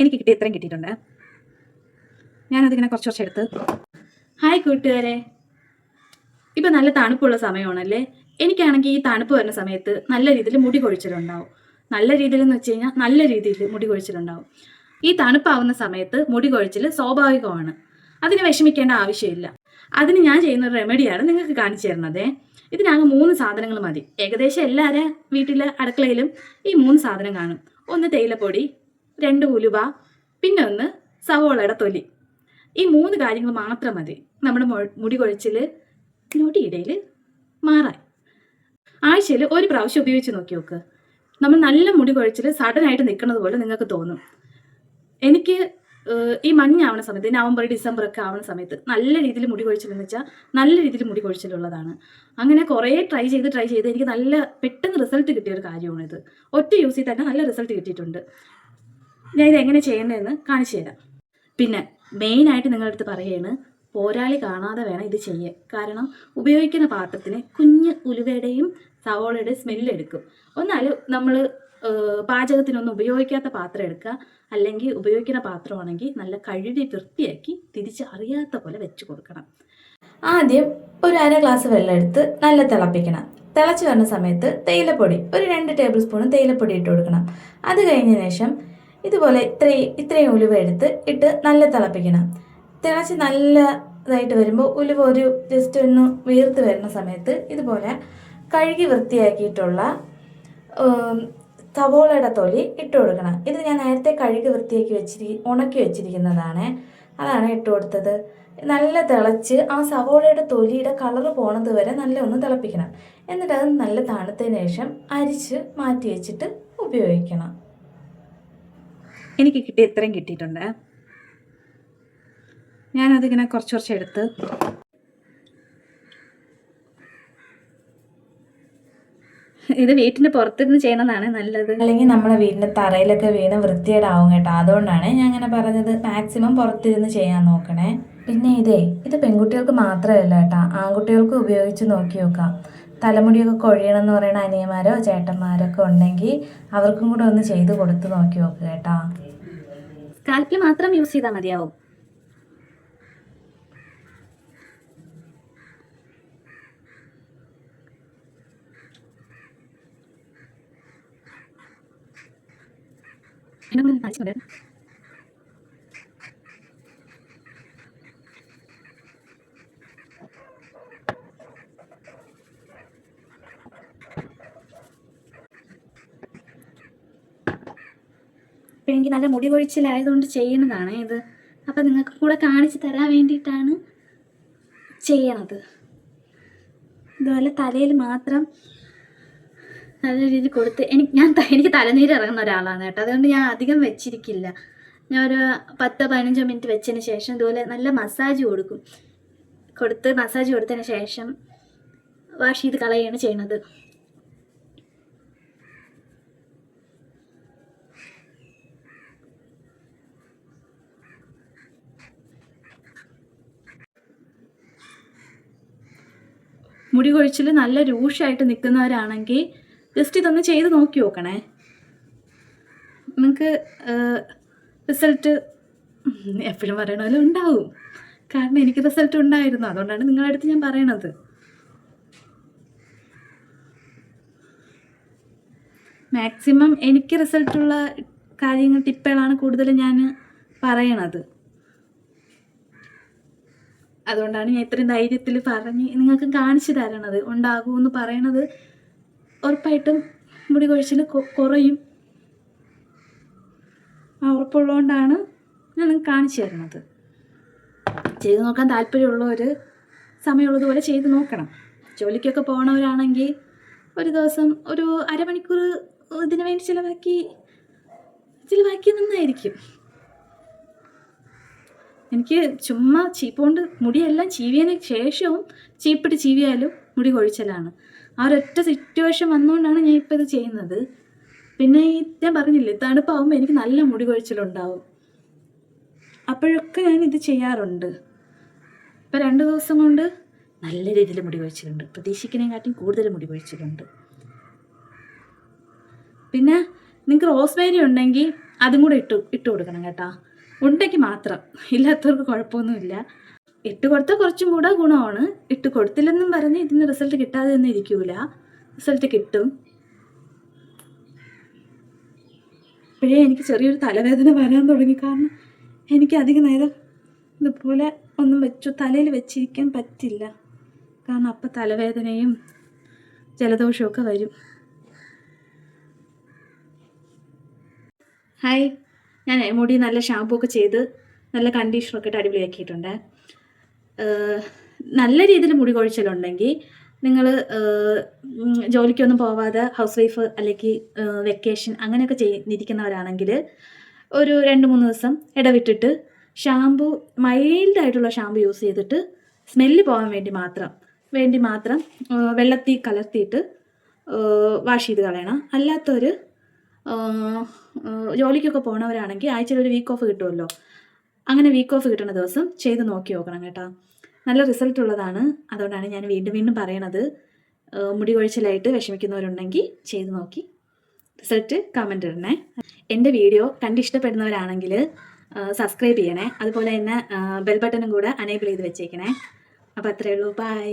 എനിക്ക് കിട്ടിയ ഇത്രയും കിട്ടിയിട്ടുണ്ട്. ഞാനതിങ്ങനെ കുറച്ച് കുറച്ച് എടുത്ത്. ഹായ് കൂട്ടുകാരെ. ഇപ്പം നല്ല തണുപ്പുള്ള സമയമാണല്ലേ? എനിക്കാണെങ്കിൽ ഈ തണുപ്പ് വരുന്ന സമയത്ത് നല്ല രീതിയിൽ മുടി കൊഴിച്ചിലുണ്ടാവും. നല്ല രീതിയിൽ എന്ന് വെച്ച് കഴിഞ്ഞാൽ നല്ല രീതിയിൽ മുടി കൊഴിച്ചിലുണ്ടാവും. ഈ തണുപ്പാവുന്ന സമയത്ത് മുടി കൊഴിച്ചിൽ സ്വാഭാവികമാണ്. അതിന് വിഷമിക്കേണ്ട ആവശ്യമില്ല. അതിന് ഞാൻ ചെയ്യുന്ന ഒരു റെമഡിയാണ് നിങ്ങൾക്ക് കാണിച്ചു തരുന്നത്. ഇതിനാകെ മൂന്ന് സാധനങ്ങൾ മതി. ഏകദേശം എല്ലാവരും വീട്ടിലെ അടുക്കളയിലും ഈ മൂന്ന് സാധനം കാണും. ഒന്ന് തേയിലപ്പൊടി രണ്ട് ഉലുവ പിന്നെ ഒന്ന് സവോളയുടെ തൊലി. ഈ മൂന്ന് കാര്യങ്ങൾ മാത്രം മതി. നമ്മുടെ മുടി കൊഴിച്ചിൽ മുടിയിടയിൽ മാറാൻ. ആഴ്ചയിൽ ഒരു പ്രാവശ്യം ഉപയോഗിച്ച് നോക്കി നോക്ക്. നമ്മൾ നല്ല മുടി കൊഴിച്ചിൽ സഡനായിട്ട് നിൽക്കുന്നത് പോലെ നിങ്ങൾക്ക് തോന്നും. എനിക്ക് ഈ മഞ്ഞാവുന്ന സമയത്ത് നവംബർ ഡിസംബർ ഒക്കെ ആവുന്ന സമയത്ത് നല്ല രീതിയിൽ മുടി കൊഴിച്ചിലെന്ന് വെച്ചാൽ നല്ല രീതിയിൽ മുടി കൊഴിച്ചിലുള്ളതാണ് അങ്ങനെ കുറേ ട്രൈ ചെയ്ത് ട്രൈ ചെയ്ത് എനിക്ക് നല്ല പെട്ടെന്ന് റിസൾട്ട് കിട്ടിയ ഒരു കാര്യമാണിത്. ഒറ്റ യൂസിൽ തന്നെ നല്ല റിസൾട്ട് കിട്ടിയിട്ടുണ്ട്. ഞാൻ ഇത് എങ്ങനെ ചെയ്യേണ്ടതെന്ന് കാണിച്ചു തരാം. പിന്നെ മെയിനായിട്ട് നിങ്ങളുടെ അടുത്ത് പറയുകയാണ് പോരാളി കാണാതെ വേണം ഇത് ചെയ്യാൻ. കാരണം ഉപയോഗിക്കുന്ന പാത്രത്തിന് കുഞ്ഞ് ഉലുവയുടെയും സവോളയുടെ സ്മെല്ലെടുക്കും ഒന്നാലും നമ്മൾ പാചകത്തിനൊന്നും ഉപയോഗിക്കാത്ത പാത്രം എടുക്കുക. അല്ലെങ്കിൽ ഉപയോഗിക്കുന്ന പാത്രമാണെങ്കിൽ നല്ല കഴുകി വൃത്തിയാക്കി തിരിച്ച് അറിയാത്ത പോലെ വെച്ച് കൊടുക്കണം. ആദ്യം ഒരു അര ഗ്ലാസ് വെള്ളം എടുത്ത് നല്ല തിളപ്പിക്കണം. തിളച്ച് വരുന്ന സമയത്ത് തേയിലപ്പൊടി ഒരു രണ്ട് ടേബിൾ സ്പൂൺ തേയിലപ്പൊടി ഇട്ട് കൊടുക്കണം. അത് കഴിഞ്ഞ ശേഷം ഇതുപോലെ ഇത്രയും ഇത്രയും ഉലുവ എടുത്ത് ഇട്ട് നല്ല തിളപ്പിക്കണം. തിളച്ച് നല്ല ഇതായിട്ട് വരുമ്പോൾ ഉലുവ ഒരു ജസ്റ്റ് ഒന്ന് വീർത്ത് വരുന്ന സമയത്ത് ഇതുപോലെ കഴുകി വൃത്തിയാക്കിയിട്ടുള്ള സവോളയുടെ തൊലി ഇട്ട് കൊടുക്കണം. ഇത് ഞാൻ നേരത്തെ കഴുകി വൃത്തിയാക്കി വെച്ചിരി ഉണക്കി വെച്ചിരിക്കുന്നതാണ്. അതാണ് ഇട്ട് കൊടുത്തത്. നല്ല തിളച്ച് ആ സവോളയുടെ തൊലിയുടെ കളറ് പോണത് വരെ നല്ല ഒന്ന് തിളപ്പിക്കണം. എന്നിട്ട് അത് നല്ല തണുത്തതിന് ശേഷം അരിച്ച് മാറ്റി വെച്ചിട്ട് ഉപയോഗിക്കണം. എനിക്ക് കിട്ടി ഇത്രയും കിട്ടിയിട്ടുണ്ട്. ഞാനതിങ്ങനെ കുറച്ച് കുറച്ച് എടുത്ത് ഇത് വീട്ടിന്റെ പുറത്തുനിന്ന് ചെയ്യണതാണ് നല്ലത്. അല്ലെങ്കിൽ നമ്മളെ വീടിന്റെ തറയിലൊക്കെ വീണ് വൃത്തിയേടാവും കേട്ടോ. അതുകൊണ്ടാണ് ഞാൻ അങ്ങനെ പറഞ്ഞത് മാക്സിമം പുറത്തിരുന്ന് ചെയ്യാൻ നോക്കണേ. പിന്നെ ഇതേ ഇത് പെൺകുട്ടികൾക്ക് മാത്രമല്ല കേട്ടോ. ആൺകുട്ടികൾക്ക് ഉപയോഗിച്ച് നോക്കി നോക്കാം. തലമുടിയൊക്കെ കൊഴിയണം എന്ന് പറയുന്ന അനിയന്മാരോ ചേട്ടന്മാരോ ഒക്കെ ഉണ്ടെങ്കിൽ അവർക്കും കൂടെ ഒന്ന് ചെയ്ത് കൊടുത്ത് നോക്കി നോക്കുക കേട്ടോ. സ്കാൽപ്പിൽ മാത്രം യൂസ് ചെയ്താൽ മതിയാവും. ഒന്ന് കാണിച്ച് എനിക്ക് നല്ല മുടി കൊഴിച്ചിലായതുകൊണ്ട് ചെയ്യുന്നതാണ് ഇത്. അപ്പം നിങ്ങൾക്ക് കൂടെ കാണിച്ച് തരാൻ വേണ്ടിയിട്ടാണ് ചെയ്യണത്. ഇതുപോലെ തലയിൽ മാത്രം നല്ല രീതിയിൽ കൊടുത്ത് എനിക്ക് ഞാൻ എനിക്ക് തലനീര് ഇറങ്ങുന്ന ഒരാളാണ് കേട്ടോ. അതുകൊണ്ട് ഞാൻ അധികം വെച്ചിരിക്കില്ല. ഞാൻ ഒരു പത്തോ പതിനഞ്ചോ മിനിറ്റ് വെച്ചതിന് ശേഷം ഇതുപോലെ നല്ല മസാജ് കൊടുക്കും. കൊടുത്ത് മസാജ് കൊടുത്തതിന് ശേഷം വാഷ് ചെയ്ത് കളയാണ് ചെയ്യണത്. മുടി കൊഴിച്ചിൽ നല്ല രൂക്ഷമായിട്ട് നിൽക്കുന്നവരാണെങ്കിൽ ജസ്റ്റ് ഇതൊന്ന് ചെയ്ത് നോക്കി നോക്കണേ. നിങ്ങൾക്ക് റിസൾട്ട് എപ്പോഴും പറയണ പോലെ ഉണ്ടാവും. കാരണം എനിക്ക് റിസൾട്ട് ഉണ്ടായിരുന്നു. അതുകൊണ്ടാണ് നിങ്ങളുടെ അടുത്ത് ഞാൻ പറയണത്. മാക്സിമം എനിക്ക് റിസൾട്ടുള്ള കാര്യങ്ങൾ ടിപ്പുകളാണ് കൂടുതൽ ഞാൻ പറയണത്. അതുകൊണ്ടാണ് ഞാൻ ഇത്രയും ധൈര്യത്തിൽ പറഞ്ഞ് നിങ്ങൾക്ക് കാണിച്ചു തരണത്. ഉണ്ടാകുമെന്ന് പറയണത് ഉറപ്പായിട്ടും മുടി കൊഴിച്ചിൽ കുറയും. ആ ഉറപ്പുള്ളതുകൊണ്ടാണ് ഞാൻ നിങ്ങൾക്ക് കാണിച്ചു തരണത്. ചെയ്തു നോക്കാൻ താല്പര്യമുള്ളവർ സമയമുള്ളതുപോലെ ചെയ്ത് നോക്കണം. ജോലിക്കൊക്കെ പോകണവരാണെങ്കിൽ ഒരു ദിവസം ഒരു അരമണിക്കൂർ ഇതിനു വേണ്ടി ചിലവാക്കി ചിലവാക്കി നന്നായിരിക്കും. എനിക്ക് ചുമ്മാ ചീപ്പ് കൊണ്ട് മുടിയെല്ലാം ചീവിയതിന് ശേഷവും ചീപ്പിട്ട് ചീവിയാലും മുടി കൊഴിച്ചലാണ്. ആ ഒരൊറ്റ സിറ്റുവേഷൻ വന്നുകൊണ്ടാണ് ഞാൻ ഇപ്പോൾ ഇത് ചെയ്യുന്നത്. പിന്നെ ഈ ഞാൻ പറഞ്ഞില്ലേ തണുപ്പാവുമ്പോൾ എനിക്ക് നല്ല മുടി കൊഴിച്ചിലുണ്ടാവും. അപ്പോഴൊക്കെ ഞാൻ ഇത് ചെയ്യാറുണ്ട്. ഇപ്പം രണ്ട് ദിവസം കൊണ്ട് നല്ല രീതിയിൽ മുടി കൊഴിച്ചിലുണ്ട്. പ്രതീക്ഷിക്കുന്നതിനെക്കാട്ടിയും കൂടുതൽ മുടി കൊഴിച്ചിലുണ്ട്. പിന്നെ നിങ്ങൾക്ക് റോസ്മേരി ഉണ്ടെങ്കിൽ അതും കൂടെ ഇട്ട് ഇട്ട് കൊടുക്കണം കേട്ടോ. ഉണ്ടെങ്കിൽ മാത്രം. ഇല്ലാത്തവർക്ക് കുഴപ്പമൊന്നുമില്ല. ഇട്ട് കൊടുത്താൽ കുറച്ചും കൂടെ ഗുണമാണ്. ഇട്ട് കൊടുത്തില്ലെന്നും പറഞ്ഞ് ഇതിന് റിസൾട്ട് കിട്ടാതെ ഒന്നും ഇരിക്കൂല. റിസൾട്ട് കിട്ടും. ഇപ്പോഴേ എനിക്ക് ചെറിയൊരു തലവേദന വരാൻ തുടങ്ങി. കാരണം എനിക്ക് അധികം നേരം ഇതുപോലെ ഒന്നും വെച്ചു തലയിൽ വെച്ചിരിക്കാൻ പറ്റില്ല. കാരണം അപ്പം തലവേദനയും ജലദോഷമൊക്കെ വരും. ഹായ് ഞാൻ മുടി നല്ല ഷാമ്പൂ ഒക്കെ ചെയ്ത് നല്ല കണ്ടീഷണറൊക്കെ ഇട്ട് അടിപൊളിയാക്കിയിട്ടുണ്ട്. നല്ല രീതിയിൽ മുടി കൊഴിച്ചിലുണ്ടെങ്കിൽ നിങ്ങൾ ജോലിക്കൊന്നും പോവാതെ ഹൗസ് വൈഫ് അല്ലെങ്കിൽ വെക്കേഷൻ അങ്ങനെയൊക്കെ ചെയ്തിരിക്കുന്നവരാണെങ്കിൽ ഒരു രണ്ട് മൂന്ന് ദിവസം ഇടവിട്ടിട്ട് ഷാമ്പു മൈൽഡായിട്ടുള്ള ഷാമ്പു യൂസ് ചെയ്തിട്ട് സ്മെല്ല് പോകാൻ വേണ്ടി മാത്രം വേണ്ടി മാത്രം വെള്ളത്തിൽ കലർത്തിയിട്ട് വാഷ് ചെയ്ത് കളയണം. അല്ലാത്തവർ ജോലിക്കൊക്കെ പോണവരാണെങ്കിൽ ആഴ്ചയിൽ ഒരു വീക്ക് ഓഫ് കിട്ടുമല്ലോ അങ്ങനെ വീക്ക് ഓഫ് കിട്ടുന്ന ദിവസം ചെയ്ത് നോക്കി നോക്കണം കേട്ടോ. നല്ല റിസൾട്ട് ഉള്ളതാണ്. അതുകൊണ്ടാണ് ഞാൻ വീണ്ടും വീണ്ടും പറയണത്. മുടി കൊഴിച്ചിലായിട്ട് വിഷമിക്കുന്നവരുണ്ടെങ്കിൽ ചെയ്ത് നോക്കി. റിസൾട്ട് കമന്റ് ഇടണേ. എന്റെ വീഡിയോ കണ്ട് ഇഷ്ടപ്പെടുന്നവരാണെങ്കിൽ സബ്സ്ക്രൈബ് ചെയ്യണേ. അതുപോലെ തന്നെ ബെൽ ബട്ടണും കൂടെ അനേബിൾ ചെയ്ത് വെച്ചേക്കണേ. അപ്പോൾ അത്രയേ ഉള്ളൂ. ബൈ